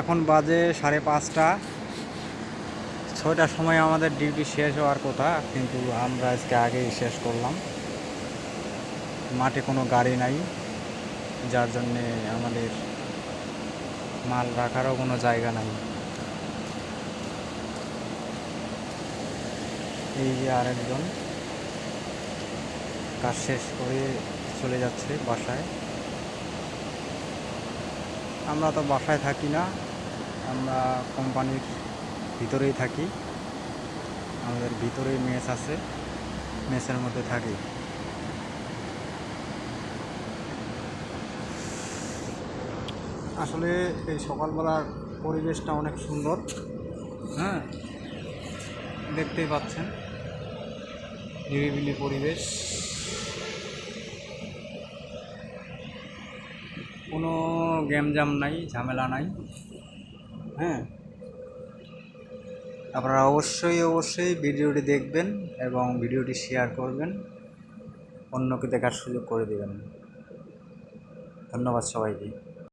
এখন বাজে সাড়ে পাঁচটা। ছয়টার সময় আমাদের ডিউটি শেষ হওয়ার কথা, কিন্তু আমরা আজকে আগেই শেষ করলাম। মাঠে কোনো গাড়ি নাই, যার জন্যে আমাদের মাল রাখারও কোনো জায়গা নাই। এই যে আরেকজন কাজ শেষ করে চলে যাচ্ছে বাসায়। আমরা তো বাসায় থাকি না। আমরা কোম্পানির ভিতরেই থাকি। আমাদের ভিতরেই মেস আছে মেসের মধ্যে থাকি। আসলে এই সকালবেলার পরিবেশটা অনেক সুন্দর। হ্যাঁ দেখতেই পাচ্ছেন। নিরিবিলি পরিবেশ। কোনো গ্যামজাম নাই ঝামেলা নাই। হ্যাঁ। আপনারা অবশ্যই অবশ্যই ভিডিওটি দেখবেন এবং ভিডিওটি শেয়ার করবেন। অন্যকে দেখার সুযোগ করে দেবেন। ধন্যবাদ সবাইকে।